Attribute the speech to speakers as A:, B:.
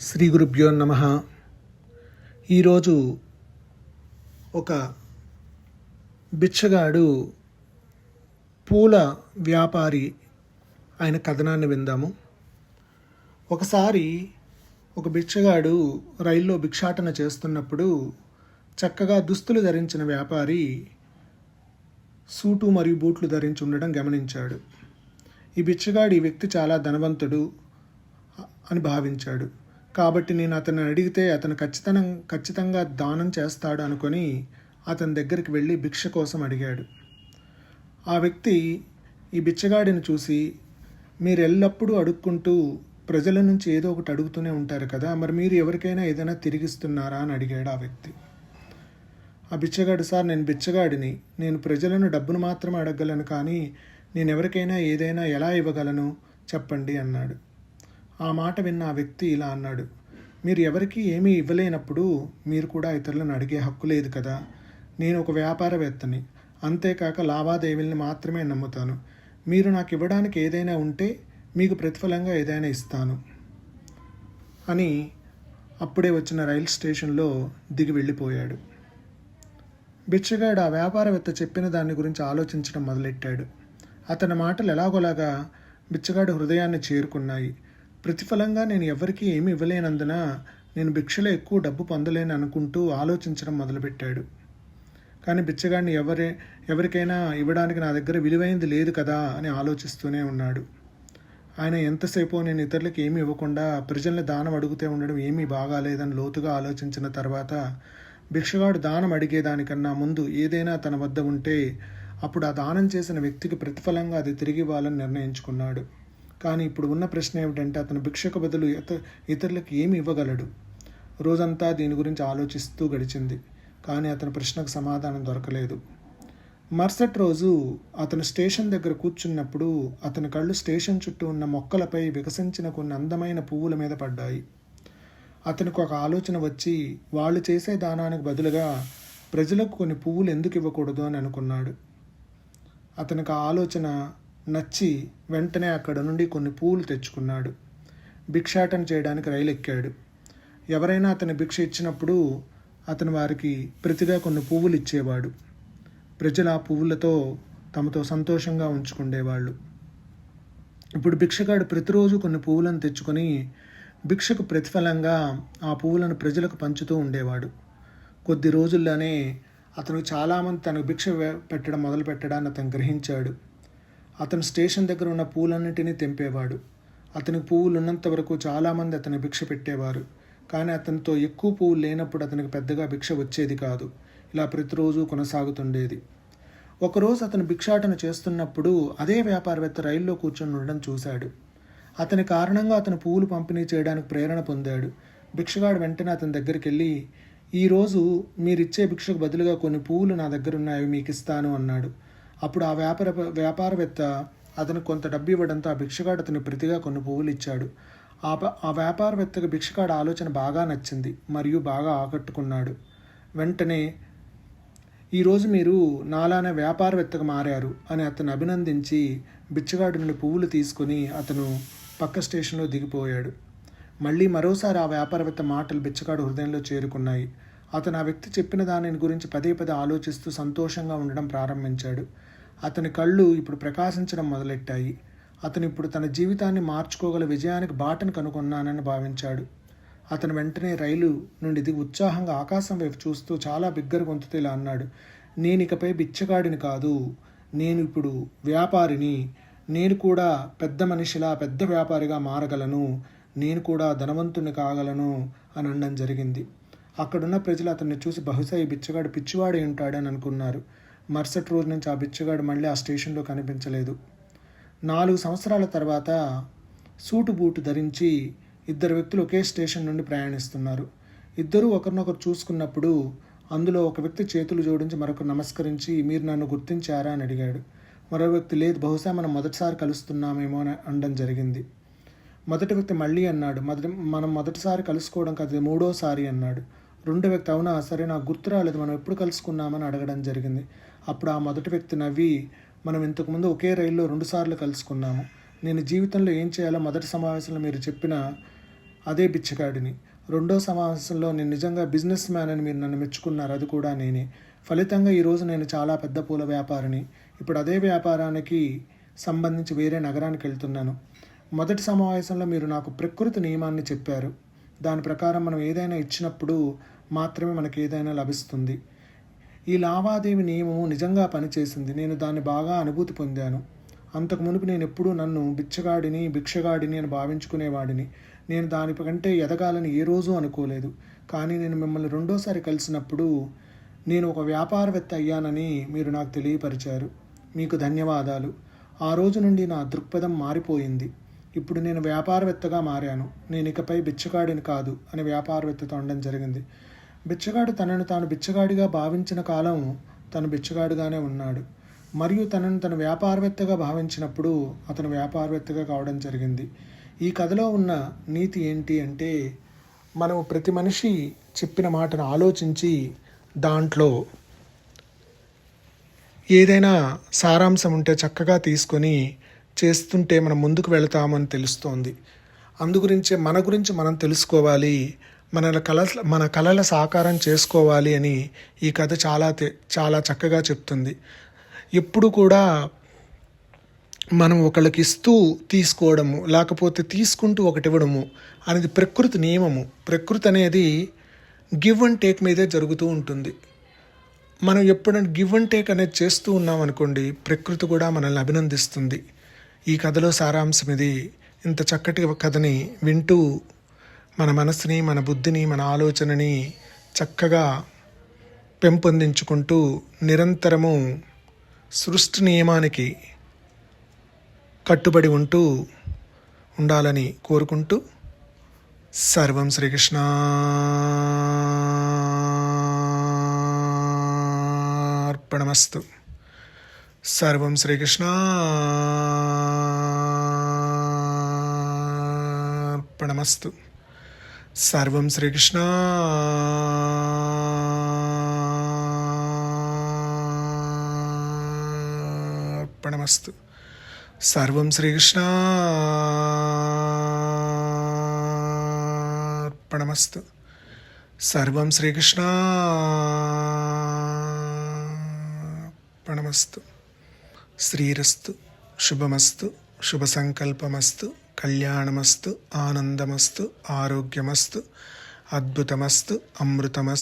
A: శ్రీ గురుభ్యో నమ. ఈరోజు ఒక బిచ్చగాడు పూల వ్యాపారి ఆయన కథనాన్ని విందాము. ఒకసారి ఒక బిచ్చగాడు రైల్లో భిక్షాటన చేస్తున్నప్పుడు చక్కగా దుస్తులు ధరించిన వ్యాపారి సూటు మరియు బూట్లు ధరించి ఉండడం గమనించాడు. ఈ బిచ్చగాడు ఈ వ్యక్తి చాలా ధనవంతుడు అని భావించాడు. కాబట్టి నేను అతన్ని అడిగితే అతను ఖచ్చితంగా ఖచ్చితంగా దానం చేస్తాడు అనుకొని అతని దగ్గరికి వెళ్ళి భిక్ష కోసం అడిగాడు. ఆ వ్యక్తి ఈ బిచ్చగాడిని చూసి మీరు ఎల్లప్పుడూ అడుక్కుంటూ ప్రజల నుంచి ఏదో ఒకటి అడుగుతూనే ఉంటారు కదా మరి మీరు ఎవరికైనా ఏదైనా తిరిగిస్తున్నారా? అని అడిగాడు ఆ వ్యక్తి. ఆ బిచ్చగాడు సార్ నేను బిచ్చగాడిని నేను ప్రజలను డబ్బును మాత్రమే అడగగలను కానీ నేను ఎవరికైనా ఏదైనా ఎలా ఇవ్వగలను చెప్పండి అన్నాడు. ఆ మాట విన్న ఆ వ్యక్తి ఇలా అన్నాడు మీరు ఎవరికీ ఏమీ ఇవ్వలేనప్పుడు మీరు కూడా ఇతరులను అడిగే హక్కు లేదు కదా. నేను ఒక వ్యాపారవేత్తని. అంతేకాక లావాదేవీల్ని మాత్రమే నమ్ముతాను. మీరు నాకు ఇవ్వడానికి ఏదైనా ఉంటే మీకు ప్రతిఫలంగా ఏదైనా ఇస్తాను అని అప్పుడే వచ్చిన రైలు స్టేషన్లో దిగి వెళ్ళిపోయాడు. బిచ్చగాడు ఆ వ్యాపారవేత్త చెప్పిన దాని గురించి ఆలోచించడం మొదలెట్టాడు. అతని మాటలు ఎలాగోలాగా బిచ్చగాడు హృదయాన్ని చేరుకున్నాయి. ప్రతిఫలంగా నేను ఎవరికీ ఏమి ఇవ్వలేనందున నేను భిక్షలో ఎక్కువ డబ్బు పొందలేను అనుకుంటూ ఆలోచించడం మొదలుపెట్టాడు. కానీ బిచ్చగాడిని ఎవరే ఎవరికైనా ఇవ్వడానికి నా దగ్గర విలువైంది లేదు కదా అని ఆలోచిస్తూనే ఉన్నాడు. ఆయన ఎంతసేపు నేను ఇతరులకు ఏమి ఇవ్వకుండా ప్రజల్ని దానం అడుగుతూ ఉండడం ఏమీ బాగాలేదని లోతుగా ఆలోచించిన తర్వాత భిక్షగాడు దానం అడిగేదానికన్నా ముందు ఏదైనా తన వద్ద ఉంటే అప్పుడు ఆ దానం చేసిన వ్యక్తికి ప్రతిఫలంగా అది తిరిగి ఇవ్వాలని నిర్ణయించుకున్నాడు. కానీ ఇప్పుడు ఉన్న ప్రశ్న ఏమిటంటే అతను భిక్షకు బదులు ఇత ఇతరులకు ఏమి ఇవ్వగలడు? రోజంతా దీని గురించి ఆలోచిస్తూ గడిచింది. కానీ అతని ప్రశ్నకు సమాధానం దొరకలేదు. మరుసటి రోజు అతను స్టేషన్ దగ్గర కూర్చున్నప్పుడు అతని కళ్ళు స్టేషన్ చుట్టూ ఉన్న మొక్కలపై వికసించిన కొన్ని అందమైన పువ్వుల మీద పడ్డాయి. అతనికి ఒక ఆలోచన వచ్చి వాళ్ళు చేసే దానానికి బదులుగా ప్రజలకు కొన్ని పువ్వులు ఎందుకు ఇవ్వకూడదు అని అనుకున్నాడు. అతనికి ఆ ఆలోచన నచ్చి వెంటనే అక్కడ నుండి కొన్ని పూలు తెచ్చుకున్నాడు. భిక్షాటన చేయడానికి రైలు ఎక్కాడు ఎవరైనా అతని భిక్ష ఇచ్చినప్పుడు అతను వారికి ప్రతిగా కొన్ని పువ్వులు ఇచ్చేవాడు. ప్రజలు ఆ పువ్వులతో తమతో సంతోషంగా ఉంచుకుండేవాళ్ళు. ఇప్పుడు భిక్షగాడు ప్రతిరోజు కొన్ని పువ్వులను తెచ్చుకొని భిక్షకు ప్రతిఫలంగా ఆ పువ్వులను ప్రజలకు పంచుతూ ఉండేవాడు. కొద్ది రోజుల్లోనే అతను చాలామంది తనకు భిక్ష పెట్టడం మొదలు పెట్టడాన్ని అతను గ్రహించాడు. అతను స్టేషన్ దగ్గర ఉన్న పూలన్నింటినీ తెంపేవాడు. అతనికి పువ్వులు ఉన్నంత వరకు చాలామంది అతని భిక్ష పెట్టేవారు. కానీ అతనితో ఎక్కువ పువ్వులు లేనప్పుడు అతనికి పెద్దగా భిక్ష వచ్చేది కాదు. ఇలా ప్రతిరోజు కొనసాగుతుండేది. ఒకరోజు అతను భిక్షాటన చేస్తున్నప్పుడు అదే వ్యాపారవేత్త రైల్లో కూర్చొని ఉండడం చూశాడు. అతని కారణంగా అతను పువ్వులు పంపిణీ చేయడానికి ప్రేరణ పొందాడు. భిక్షగాడు వెంటనే అతని దగ్గరికి వెళ్ళి ఈరోజు మీరిచ్చే భిక్షకు బదులుగా కొన్ని పువ్వులు నా దగ్గర ఉన్నాయి మీకు ఇస్తాను అన్నాడు. అప్పుడు ఆ వ్యాపార వ్యాపారవేత్త అతను కొంత డబ్బు ఇవ్వడంతో ఆ భిక్షగాడు అతను ప్రతిగా కొన్ని పువ్వులు ఇచ్చాడు. ఆ ఆ వ్యాపారవేత్తకు భిక్షగాడు ఆలోచన బాగా నచ్చింది మరియు బాగా ఆకట్టుకున్నాడు. వెంటనే ఈరోజు మీరు నాలానే వ్యాపారవేత్తగా మారారు అని అతను అభినందించి బిచ్చగాడి నుండి పువ్వులు తీసుకొని అతను పక్క స్టేషన్లో దిగిపోయాడు. మళ్ళీ మరోసారి ఆ వ్యాపారవేత్త మాటలు బిచ్చగాడు హృదయంలో చేరుకున్నాయి. అతను ఆ వ్యక్తి చెప్పిన దానిని గురించి పదే పదే ఆలోచిస్తూ సంతోషంగా ఉండడం ప్రారంభించాడు. అతని కళ్ళు ఇప్పుడు ప్రకాశించడం మొదలెట్టాయి. అతను ఇప్పుడు తన జీవితాన్ని మార్చుకోగల విజయానికి బాటను కనుగొన్నానని భావించాడు. అతను వెంటనే రైలు నుండి దిగి ఉత్సాహంగా ఆకాశం వైపు చూస్తూ చాలా బిగ్గర గొంతుతో ఇలా అన్నాడు నేను ఇకపై బిచ్చగాడిని కాదు. నేను ఇప్పుడు వ్యాపారిని. నేను కూడా పెద్ద మనిషిలా పెద్ద వ్యాపారిగా మారగలను. నేను కూడా ధనవంతుని కాగలను అని అనడం జరిగింది. అక్కడున్న ప్రజలు అతన్ని చూసి బహుశా ఈ బిచ్చగాడు పిచ్చివాడే ఉంటాడని అనుకున్నారు. మరుసటి రోజు నుంచి ఆ బిచ్చగాడు మళ్ళీ ఆ స్టేషన్లో కనిపించలేదు. నాలుగు సంవత్సరాల తర్వాత సూటు బూటు ధరించి ఇద్దరు వ్యక్తులు ఒకే స్టేషన్ నుండి ప్రయాణిస్తున్నారు. ఇద్దరూ ఒకరినొకరు చూసుకున్నప్పుడు అందులో ఒక వ్యక్తి చేతులు జోడించి మరొకరు నమస్కరించి మీరు నన్ను గుర్తించారా? అని అడిగాడు. మరో వ్యక్తి లేదు బహుశా మనం మొదటిసారి కలుస్తున్నామేమో అని అనడం జరిగింది. మొదటి వ్యక్తి మళ్ళీ అన్నాడు మొదటి మనం మొదటిసారి కలుసుకోవడం కాదు మూడోసారి అన్నాడు. రెండో వ్యక్తి అవునా సరే నాకు గుర్తు రాలేదు మనం ఎప్పుడు కలుసుకున్నామని అడగడం జరిగింది. అప్పుడు ఆ మొదటి వ్యక్తి నవ్వి మనం ఇంతకుముందు ఒకే రైల్లో రెండుసార్లు కలుసుకున్నాము. నేను జీవితంలో ఏం చేయాలో మొదటి సమావేశంలో మీరు చెప్పిన అదే బిచ్చగాడిని. రెండో సమావేశంలో నేను నిజంగా బిజినెస్ మ్యాన్ అని మీరు నన్ను మెచ్చుకున్నారు. అది కూడా నేనే. ఫలితంగా ఈరోజు నేను చాలా పెద్ద పూల వ్యాపారిని. ఇప్పుడు అదే వ్యాపారానికి సంబంధించి వేరే నగరానికి వెళ్తున్నాను. మొదటి సమావేశంలో మీరు నాకు ప్రకృతి నియమాన్ని చెప్పారు. దాని ప్రకారం మనం ఏదైనా ఇచ్చినప్పుడు మాత్రమే మనకి ఏదైనా లభిస్తుంది. ఈ లావాదేవీ నియమము నిజంగా పనిచేసింది. నేను దాన్ని బాగా అనుభూతి పొందాను. అంతకు మునుపు నేను ఎప్పుడూ నన్ను బిచ్చగాడిని భిక్షగాడిని అని భావించుకునేవాడిని. నేను దానికంటే ఎదగాలని ఏ రోజు అనుకోలేదు. కానీ నేను మిమ్మల్ని రెండోసారి కలిసినప్పుడు నేను ఒక వ్యాపారవేత్త అయ్యానని మీరు నాకు తెలియపరిచారు. మీకు ధన్యవాదాలు. ఆ రోజు నుండి నా దృక్పథం మారిపోయింది. ఇప్పుడు నేను వ్యాపారవేత్తగా మారాను. నేను ఇకపై బిచ్చగాడిని కాదు అని వ్యాపారవేత్తతో అనడం జరిగింది. బిచ్చగాడు తనను తాను బిచ్చగాడిగా భావించిన కాలం తను బిచ్చగాడిగానే ఉన్నాడు. మరియు తనను తన వ్యాపారవేత్తగా భావించినప్పుడు అతను వ్యాపారవేత్తగా కావడం జరిగింది. ఈ కథలో ఉన్న నీతి ఏంటి అంటే మనం ప్రతి మనిషి చెప్పిన మాటను ఆలోచించి దాంట్లో ఏదైనా సారాంశం ఉంటే చక్కగా తీసుకొని చేస్తుంటే మనం ముందుకు వెళతామని తెలుస్తోంది. అందు గురించే మన గురించి మనం తెలుసుకోవాలి. మన కళ మన కళల సాకారం చేసుకోవాలి అని ఈ కథ చాలా చాలా చక్కగా చెప్తుంది. ఎప్పుడు కూడా మనం ఒకళ్ళకి ఇస్తూ తీసుకోవడము లేకపోతే తీసుకుంటూ ఒకటి ఇవ్వడము అనేది ప్రకృతి నియమము. ప్రకృతి అనేది గివ్ అండ్ టేక్ మీదే జరుగుతూ ఉంటుంది. మనం ఎప్పుడైనా గివ్ అండ్ టేక్ అనేది చేస్తూ ఉన్నాం అనుకోండి ప్రకృతి కూడా మనల్ని అభినందిస్తుంది. ఈ కథలో సారాంశం ఇది. ఇంత చక్కటి కథని వింటూ మన మనసుని మన బుద్ధిని మన ఆలోచనని చక్కగా పెంపొందించుకుంటూ నిరంతరము సృష్టి నియమానికి కట్టుబడి ఉంటూ ఉండాలని కోరుకుంటూ సర్వం శ్రీకృష్ణ. అర్పణమస్తు. సర్వం శ్రీకృష్ణ. అర్పణమస్తు. సర్వం శ్రీకృష్ణ. అర్పణమస్తు. సర్వం శ్రీకృష్ణ. అర్పణమస్తు. సర్వం శ్రీకృష్ణ. అర్పణమస్తు. శ్రీరస్తు. శుభమస్తు. శుభ సంకల్పమస్తు. కళ్యాణమస్తు ఆనందమస్తు ఆరోగ్యమస్తు అద్భుతమస్తు అమృతమస్తు.